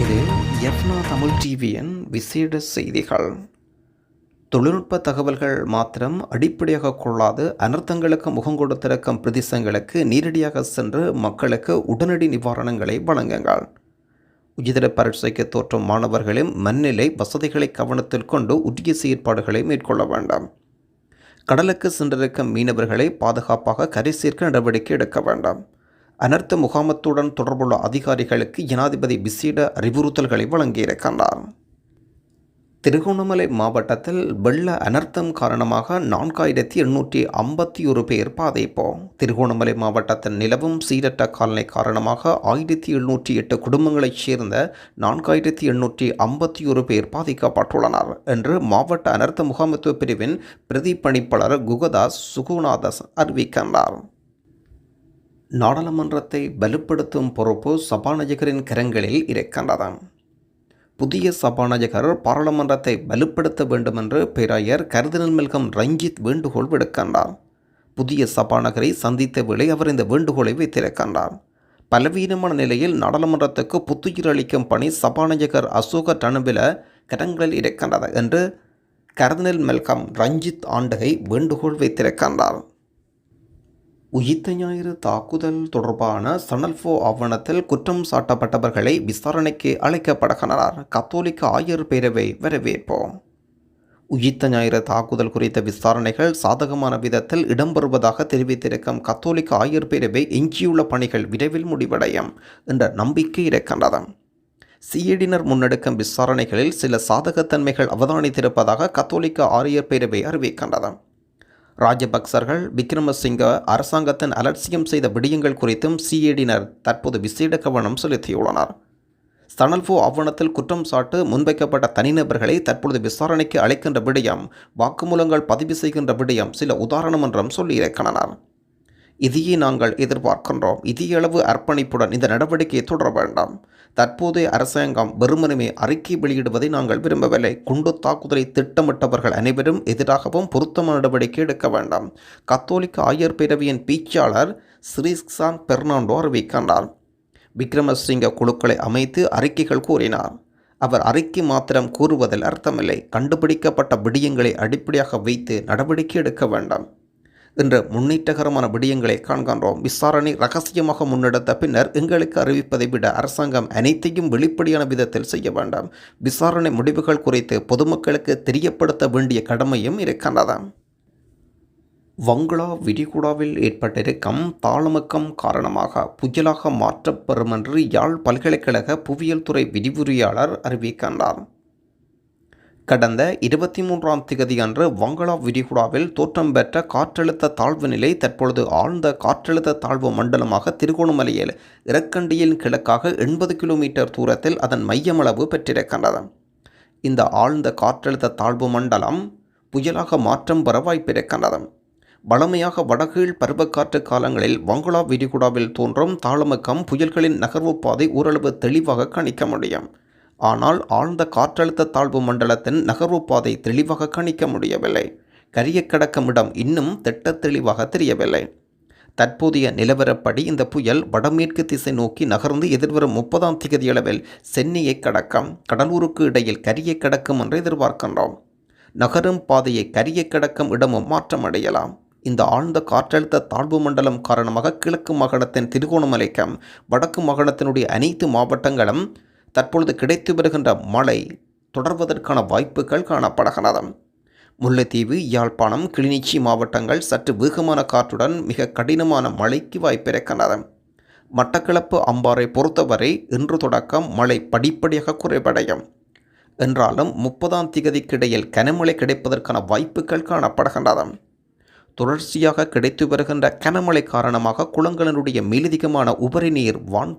இது எஃப்னா தமிழ் டிவியின் விசேட செய்திகள். தொழில்நுட்ப தகவல்கள் மாத்திரம் அடிப்படையாக கொள்ளாது அனர்த்தங்களுக்கு முகம் கொடுத்திருக்கும் பிரதேசங்களுக்கு நேரடியாக சென்று மக்களுக்கு உடனடி நிவாரணங்களை வழங்குங்கள். உயர்தர பரீட்சைக்கு தோற்றும் மாணவர்களும் மண்ணிலை வசதிகளை கவனத்தில் கொண்டு உரிய செயற்பாடுகளை மேற்கொள்ள வேண்டாம். கடலுக்கு சென்றிருக்கும் மீனவர்களை பாதுகாப்பாக கரை சேர்க்க நடவடிக்கை எடுக்க வேண்டாம். அனர்த்த முகாமத்துடன் தொடர்புள்ள அதிகாரிகளுக்கு ஜனாதிபதி விசேட அறிவுறுத்தல்களை வழங்கியிருக்கின்றார். திருகோணமலை மாவட்டத்தில் வெள்ள அனர்த்தம் காரணமாக நான்காயிரத்தி எண்ணூற்றி ஐம்பத்தி ஒரு பேர் பாதிப்பு திருகோணமலை மாவட்டத்தில் நிலவும் சீரற்ற காலநிலை காரணமாக ஆயிரத்தி எழுநூற்றி எட்டு குடும்பங்களைச் சேர்ந்த நான்காயிரத்தி எண்ணூற்றி ஐம்பத்தி ஒரு பேர் பாதிக்கப்பட்டுள்ளனர் என்று மாவட்ட அனர்த்த முகாமத்துவ பிரிவின் பிரதிப்பணிப்பாளர் குகதாஸ் சுகுநாதஸ் அறிவிக்கின்றார். நாடாளுமன்றத்தை வலுப்படுத்தும் பொறுப்பு சபாநாயகரின் கரங்களில் இருக்கின்றது புதிய சபாநாயகர் பாராளுமன்றத்தை வலுப்படுத்த வேண்டுமென்று பேராயர் கருதினல் மெல்கம் ரஞ்சித் வேண்டுகோள் விடுக்கின்றார். புதிய சபாநாயகரை சந்தித்த வேளை அவர் இந்த வேண்டுகோளை வைத்திருக்கின்றார். பலவீனமான நிலையில் நாடாளுமன்றத்துக்கு புத்துயிர் அளிக்கும் பணி சபாநாயகர் அசோக டனுபில கரங்களில் இருக்கின்றது என்று கர்தினல் மெல்கம் ரஞ்சித் ஆண்டகை வேண்டுகோள் வைத்திருக்கின்றார். உயிர்த்த ஞாயிறு தாக்குதல் தொடர்பான சனல்ஃபோ ஆவணத்தில் குற்றம் சாட்டப்பட்டவர்களை விசாரணைக்கு அழைக்கப்படுகிறார் கத்தோலிக்க ஆயர் பேரவை வரவேற்போம். உயிர்த்த ஞாயிறு தாக்குதல் குறித்த விசாரணைகள் சாதகமான விதத்தில் இடம்பெறுவதாக தெரிவித்திருக்கும் கத்தோலிக்க ஆயர் பேரவை எஞ்சியுள்ள பணிகள் விரைவில் முடிவடையும் என்ற நம்பிக்கை இருக்கின்றது சிஐடியினர் முன்னெடுக்கும் விசாரணைகளில் சில சாதகத்தன்மைகள் அவதானித்திருப்பதாக கத்தோலிக்க ஆரியர் பேரவை அறிவிக்கின்றது ராஜபக்சர்கள் விக்ரமசிங்க அரசாங்கத்தின் அலட்சியம் செய்த விடயங்கள் குறித்தும் சிஏடியினர் தற்போது விசேட கவனம் செலுத்தியுள்ளனர். சனல்போ ஆவணத்தில் குற்றம் சாட்டு முன்வைக்கப்பட்ட தனிநபர்களை தற்பொழுது விசாரணைக்கு அழைக்கின்ற விடயம் வாக்குமூலங்கள் பதிவு செய்கின்ற விடயம் சில உதாரணம் என்றும் சொல்லியிருக்கின்றனர் இதையே நாங்கள் எதிர்பார்க்கின்றோம். இதேயளவு அர்ப்பணிப்புடன் இந்த நடவடிக்கையை தொடர வேண்டாம். தற்போதைய அரசாங்கம் வெறுமனுமே அறிக்கை வெளியிடுவதை நாங்கள் விரும்பவில்லை. குண்டு தாக்குதலை திட்டமிட்டவர்கள் அனைவரும் எதிராகவும் பொருத்தமான நடவடிக்கை எடுக்க வேண்டாம். கத்தோலிக்க ஆயர் பேரவையின் பேச்சாளர் ஸ்ரீசான் பெர்னாண்டோ அறிவிக்கின்றார். விக்ரமசிங்க குழுக்களை அமைத்து அறிக்கைகள் கூறினார். அவர் அறிக்கை மாத்திரம் கூறுவதில் அர்த்தமில்லை. கண்டுபிடிக்கப்பட்ட விடயங்களை அடிப்படையாக வைத்து நடவடிக்கை எடுக்க வேண்டாம். என்ற முன்னேற்றகரமான விடயங்களை காண்கின்றோம். விசாரணை ரகசியமாக முன்னெடுத்த பின்னர் எங்களுக்கு அறிவிப்பதை விட அரசாங்கம் அனைத்தையும் வெளிப்படையான விதத்தில் செய்ய வேண்டாம். விசாரணை முடிவுகள் குறித்து பொதுமக்களுக்கு தெரியப்படுத்த வேண்டிய கடமையும் இருக்கின்றது. வங்களா விரிகுடாவில் ஏற்பட்டிருக்கும் தாளமுக்கம் காரணமாக புயலாக மாற்றப்பெறும் என்று யாழ் பல்கலைக்கழக புவியியல் துறை விரிவுரையாளர் அறிவிக்கின்றார். கடந்த இருபத்தி மூன்றாம் திகதி அன்று வங்களா விரிகுடாவில் தோற்றம் பெற்ற காற்றழுத்த தாழ்வு நிலை தற்பொழுது ஆழ்ந்த காற்றழுத்த தாழ்வு மண்டலமாக திருகோணமலையில் இறக்கண்டியின் கிழக்காக எண்பது கிலோமீட்டர் தூரத்தில் அதன் மையமளவு பெற்றிருக்கின்றது. இந்த ஆழ்ந்த காற்றழுத்த தாழ்வு மண்டலம் புயலாக மாற்றம் பெற வாய்ப்பிருக்கின்றது. வளமையாக வடகீழ் பருவக்காற்று காலங்களில் வங்களா விரிகுடாவில் தோன்றும் தாளமுக்கம் புயல்களின் நகர்வு பாதை ஓரளவு தெளிவாக கணிக்க முடியும். ஆனால் ஆழ்ந்த காற்றழுத்த தாழ்வு மண்டலத்தின் நகர்வு பாதை தெளிவாக கணிக்க முடியவில்லை. கரிய கடக்கும் இடம் இன்னும் திட்ட தெளிவாக தெரியவில்லை. தற்போதைய நிலவரப்படி இந்த புயல் வடமேற்கு திசை நோக்கி நகர்ந்து எதிர்வரும் முப்பதாம் திகதியளவில் சென்னையை கடக்கம். கடலூருக்கு இடையில் கரிய கடக்கும் என்று எதிர்பார்க்கின்றோம். நகரும் பாதையை கரிய கடக்கும் இடமும் மாற்றமடையலாம். இந்த ஆழ்ந்த காற்றழுத்த தாழ்வு மண்டலம் காரணமாக கிழக்கு மாகாணத்தின் திருகோணமலைக்கம் வடக்கு மாகாணத்தினுடைய அனைத்து மாவட்டங்களும் தற்பொழுது கிடைத்து வருகின்ற மழை தொடர்வதற்கான வாய்ப்புகள் காணப்படுகிறது முல்லைத்தீவு யாழ்ப்பாணம் கிளிநொச்சி மாவட்டங்கள் சற்று வேகமான காற்றுடன் மிக கடினமான மழைக்கு வாய்ப்பிருக்கின்றன. மட்டக்களப்பு அம்பாறை பொறுத்தவரை இன்று தொடக்கம் மழை படிப்படியாக குறைவடையும். என்றாலும் முப்பதாம் திகதிக்கிடையில் கனமழை கிடைப்பதற்கான வாய்ப்புகள் காணப்படுகின்றன. தொடர்ச்சியாக கிடைத்து வருகின்ற கனமழை காரணமாக குளங்களினுடைய மேலதிகமான உபரி நீர் வான்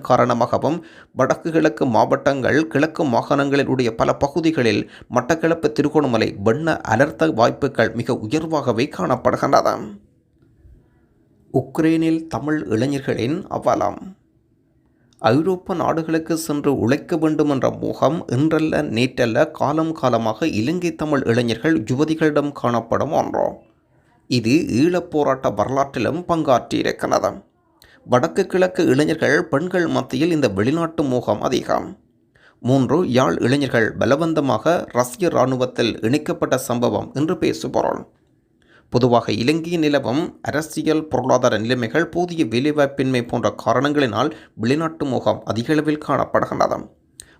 காரணமாகவும் வடக்கு கிழக்கு மாவட்டங்கள் கிழக்கு மாகாணங்களினுடைய பல பகுதிகளில் மட்டக்களப்பு திருகோணமலை வெண்ண அலர்த்த வாய்ப்புகள் மிக உயர்வாகவே காணப்படுகின்றன. உக்ரைனில் தமிழ் இளைஞர்களின் அவலம். ஐரோப்பா நாடுகளுக்கு சென்று உழைக்க வேண்டும் என்ற மோகம் இன்றல்ல நேற்றல்ல காலம் காலமாக இலங்கை தமிழ் இளைஞர்கள் யுவதிகளிடம் காணப்படும் ஒன்றோம் இது ஈழப் போராட்ட வரலாற்றிலும் பங்காற்றியிருக்கிறது வடக்கு கிழக்கு இளைஞர்கள் பெண்கள் மத்தியில் இந்த வெளிநாட்டு மோகம் அதிகம். மூன்று யாழ் இளைஞர்கள் பலவந்தமாக ரஷ்ய இராணுவத்தில் இணைக்கப்பட்ட சம்பவம் என்று பேசுபொருள். பொதுவாக இலங்கையின் நிலவும் அரசியல் பொருளாதார நிலைமைகள் போதிய வேலைவாய்ப்பின்மை போன்ற காரணங்களினால் வெளிநாட்டு முகம் அதிகளவில் காணப்படுகின்றது.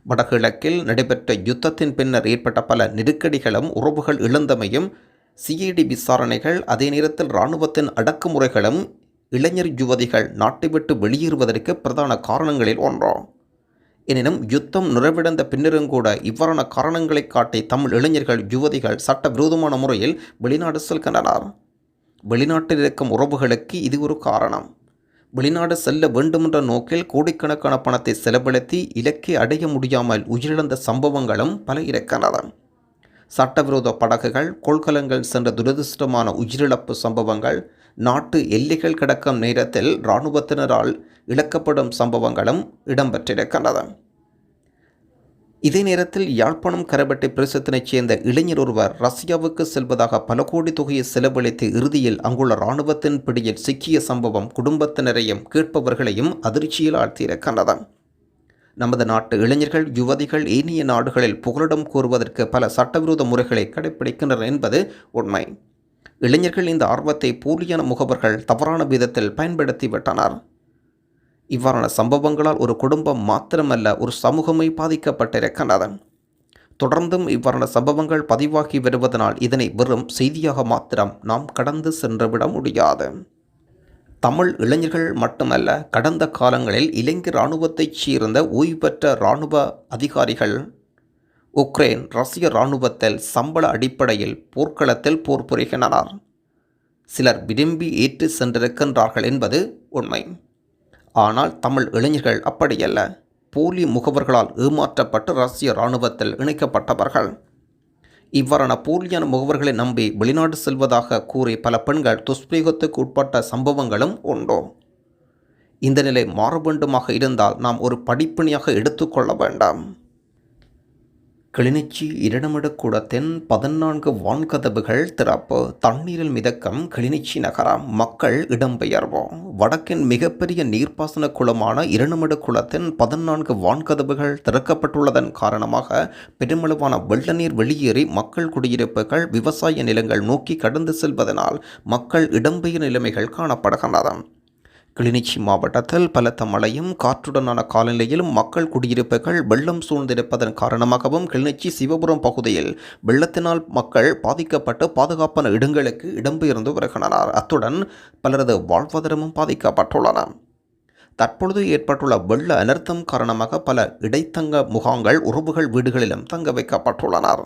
வடகிழக்கில் நடைபெற்ற யுத்தத்தின் பின்னர் ஏற்பட்ட பல நெருக்கடிகளும் உறவுகள் இழந்தமையும் சிஐடி விசாரணைகள் அதே நேரத்தில் இராணுவத்தின் அடக்குமுறைகளும் இளைஞர் யுவதிகள் நாட்டை விட்டு வெளியேறுவதற்கு பிரதான காரணங்களில் ஒன்றாம். எனினும் யுத்தம் நிறைவடைந்த பின்னரும் கூட இவ்வாறான காரணங்களை காட்டி தமிழ் இளைஞர்கள் யுவதிகள் சட்டவிரோதமான முறையில் வெளிநாடு செல்கின்றனர். வெளிநாட்டில் இருக்கும் உறவுகளுக்கு இது ஒரு காரணம். வெளிநாடு செல்ல வேண்டுமென்ற நோக்கில் கோடிக்கணக்கான பணத்தை செலவழித்து இலக்கை அடைய முடியாமல் உயிரிழந்த சம்பவங்களும் பல இருக்கின்றன. சட்டவிரோத படகுகள் கொள்கலங்கள் சென்ற துரதிருஷ்டமான உயிரிழப்பு சம்பவங்கள் நாட்டு எல்லைகள் கடக்கும் நேரத்தில் இராணுவத்தினரால் இழக்கப்படும் சம்பவங்களும் இடம்பெற்றிருக்கின்றன. இதே நேரத்தில் யாழ்ப்பாணம் கரபட்டி பிரதேசத்தினைச் சேர்ந்த இளைஞர் ஒருவர் ரஷ்யாவுக்கு செல்வதாக பல கோடி தொகையை செலவழித்து இறுதியில் அங்குள்ள இராணுவத்தின் பிடியில் சிக்கிய சம்பவம் குடும்பத்தினரையும் கேட்பவர்களையும் அதிர்ச்சியில் ஆழ்த்தியிருக்கின்றது நமது நாட்டு இளைஞர்கள் யுவதிகள் ஏனைய நாடுகளில் புகலிடம் கோருவதற்கு பல சட்டவிரோத முறைகளை கடைபிடிக்கின்றனர் என்பது உண்மை. இளைஞர்கள் இந்த ஆர்வத்தை போலியான முகவர்கள் தவறான விதத்தில் பயன்படுத்திவிட்டனர் இவ்வாறான சம்பவங்களால் ஒரு குடும்பம் மாத்திரமல்ல ஒரு சமூகமே பாதிக்கப்பட்டிருக்கின்றது. தொடர்ந்தும் இவ்வாறான சம்பவங்கள் பதிவாகி வருவதனால் இதனை வெறும் செய்தியாக மாத்திரம் நாம் கடந்து சென்றுவிட முடியாது. தமிழ் இளைஞர்கள் மட்டுமல்ல கடந்த காலங்களில் இலங்கை இராணுவத்தைச் சேர்ந்த ஓய்வு பெற்ற இராணுவ அதிகாரிகள் உக்ரைன் ரஷ்ய இராணுவத்தில் சம்பள அடிப்படையில் போர்க்களத்தில் போர் புரிகின்றனர். சிலர் விரும்பி ஏற்று சென்றிருக்கின்றார்கள் என்பது உண்மை. ஆனால் தமிழ் இளைஞர்கள் அப்படியல்ல. போலி முகவர்களால் ஏமாற்றப்பட்டு ரஷ்ய இராணுவத்தில் இணைக்கப்பட்டவர்கள். இவ்வாறான போலியான முகவர்களை நம்பி வெளிநாடு செல்வதாக கூறி பல பெண்கள் துஷ்பிரயோகத்துக்கு உட்பட்ட சம்பவங்களும் உண்டு. இந்த நிலை மாற வேண்டுமாக இருந்தால் நாம் ஒரு படிப்பினையாக எடுத்துக்கொள்ள வேண்டாம். கிளிநொச்சி இரடமிடக்கூடத்தின் பதினான்கு வான்கதவுகள் திறப்பு. தண்ணீரில் மிதக்கம் கிளிநொச்சி நகரம் மக்கள் இடம்பெயர்வோம் வடக்கின் மிகப்பெரிய நீர்ப்பாசன குளமான இரண்டமிட குளத்தின் பதினான்கு வான்கதவுகள் திறக்கப்பட்டுள்ளதன் காரணமாக பெருமளவான வெள்ள நீர் வெளியேறி மக்கள் குடியிருப்புகள் விவசாய நிலங்கள் நோக்கி கடந்து செல்வதனால் மக்கள் இடம்பெயர் நிலைமைகள் காணப்படுகின்றன. கிளிநொச்சி மாவட்டத்தில் பலத்த மழையும் காற்றுடனான காலநிலையிலும் மக்கள் குடியிருப்புகள் வெள்ளம் சூழ்ந்திருப்பதன் காரணமாகவும் கிளிநொச்சி சிவபுரம் பகுதியில் வெள்ளத்தினால் மக்கள் பாதிக்கப்பட்டு பாதுகாப்பான இடங்களுக்கு இடம்பெயர்ந்து வருகின்றனர். அத்துடன் பலரது வாழ்வாதாரமும் பாதிக்கப்பட்டுள்ளன. தற்பொழுது ஏற்பட்டுள்ள வெள்ள அனர்த்தம் காரணமாக பல இடைத்தங்க முகாங்கள் உறவுகள் வீடுகளிலும் தங்க வைக்கப்பட்டுள்ளனர்.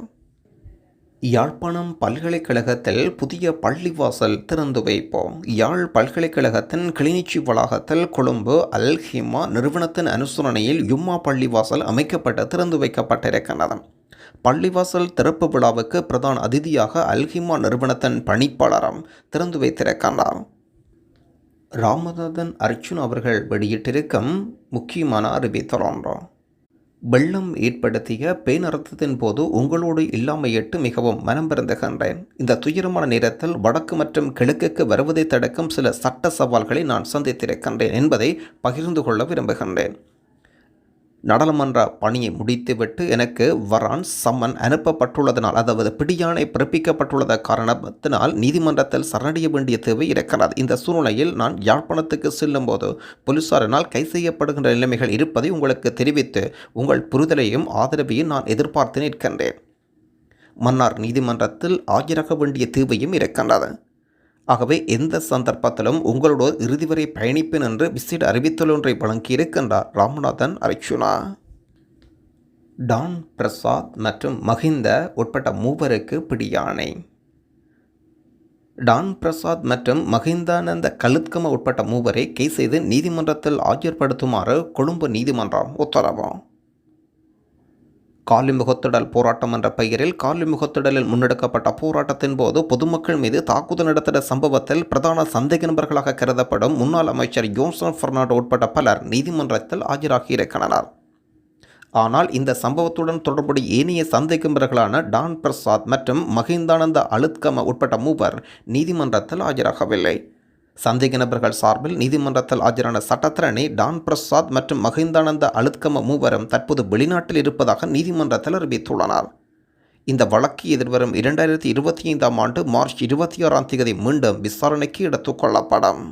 யாழ்ப்பாணம் பல்கலைக்கழகத்தில் புதிய பள்ளிவாசல் திறந்து வைப்போம். யாழ் பல்கலைக்கழகத்தின் கிளிநொச்சி வளாகத்தில் கொழும்பு அல்ஹிமா நிறுவனத்தின் அனுசரணையில் யும்மா பள்ளிவாசல் அமைக்கப்பட்டு திறந்து வைக்கப்பட்டிருக்கின்றது. பள்ளிவாசல் திறப்பு விழாவுக்கு பிரதான அதிதியாக அல்ஹிமா நிறுவனத்தின் பணிப்பாளரும் திறந்து வைத்திருக்கின்றார். ராமநாதன் அர்ஜுன் அவர்கள் வெளியிட்டிருக்கும் முக்கியமான அறிவித்தல் ஒன்று. வெள்ளம் ஏற்படுத்திய பேனர்த்தத்தின் போது உங்களோடு இல்லாமையிட்டு மிகவும் மனம் பிறந்துகின்றேன் இந்த துயரமான நேரத்தில் வடக்கு மற்றும் கிழக்குக்கு வருவதை தடுக்கும் சில சட்ட சவால்களை நான் சந்தித்திருக்கின்றேன் என்பதை பகிர்ந்து கொள்ள விரும்புகின்றேன். நாடாளுமன்ற பணியை முடித்துவிட்டு எனக்கு வரான் சம்மன் அனுப்பப்பட்டுள்ளதனால் அதாவது பிடியானை பிறப்பிக்கப்பட்டுள்ளத காரணத்தினால் நீதிமன்றத்தில் சரணடைய வேண்டிய தேவை இருக்கிறது. இந்த சூழ்நிலையில் நான் யாழ்ப்பாணத்துக்கு செல்லும்போது போலீசாரினால் கை செய்யப்படுகின்ற நிலைமைகள் இருப்பதை உங்களுக்கு தெரிவித்து உங்கள் புரிதலையும் ஆதரவையும் நான் எதிர்பார்த்து நிற்கின்றேன். மன்னார் நீதிமன்றத்தில் ஆஜராக வேண்டிய தேவையும் இருக்கின்றது. ஆகவே எந்த சந்தர்ப்பத்திலும் உங்களோட இறுதி வரை பயணிப்பேன் என்று விசிட் அறிவித்தல் ஒன்றை வழங்கியிருக்கின்றார் ராமநாதன் அர்ச்சுனா. டான் பிரசாத் மற்றும் மஹிந்த உட்பட்ட மூவருக்கு பிடியானை டான் பிரசாத் மற்றும் மஹிந்தானந்த கலுத்கம உட்பட்ட மூவரை கை செய்து நீதிமன்றத்தில் ஆஜர்படுத்துமாறு கொழும்பு நீதிமன்றம் உத்தரவு காலிமுகத்திடல் போராட்டம் என்ற பெயரில் காலிமுகத்திடலில் முன்னெடுக்கப்பட்ட போராட்டத்தின் போது பொதுமக்கள் மீது தாக்குதல் நடத்திய சம்பவத்தில் பிரதான சந்தேக நபர்களாக கருதப்படும் முன்னாள் அமைச்சர் யோன்சன் பெர்னாண்டோ உட்பட்ட பலர் நீதிமன்றத்தில் ஆஜராகியிருக்கின்றனர் ஆனால் இந்த சம்பவத்துடன் தொடர்புடைய ஏனைய சந்தேகம்பர்களான டான் பிரசாத் மற்றும் மஹிந்தானந்த அழுத்கம உட்பட்ட மூவர் நீதிமன்றத்தில் ஆஜராகவில்லை. சந்தேக நபர்கள் சார்பில் நீதிமன்றத்தில் ஆஜரான சட்டத்திரணி டான் பிரசாத் மற்றும் மகிந்தானந்த அழுத்கம மூவரும் தற்போது வெளிநாட்டில் இருப்பதாக நீதிமன்றத்தில் அறிவித்துள்ளனர். இந்த வழக்கு எதிர்வரும் இரண்டாயிரத்தி இருபத்தி ஐந்தாம் ஆண்டு மார்ச் இருபத்தி ஆறாம் தேதி மீண்டும் விசாரணைக்கு எடுத்துக்கொள்ளப்படும்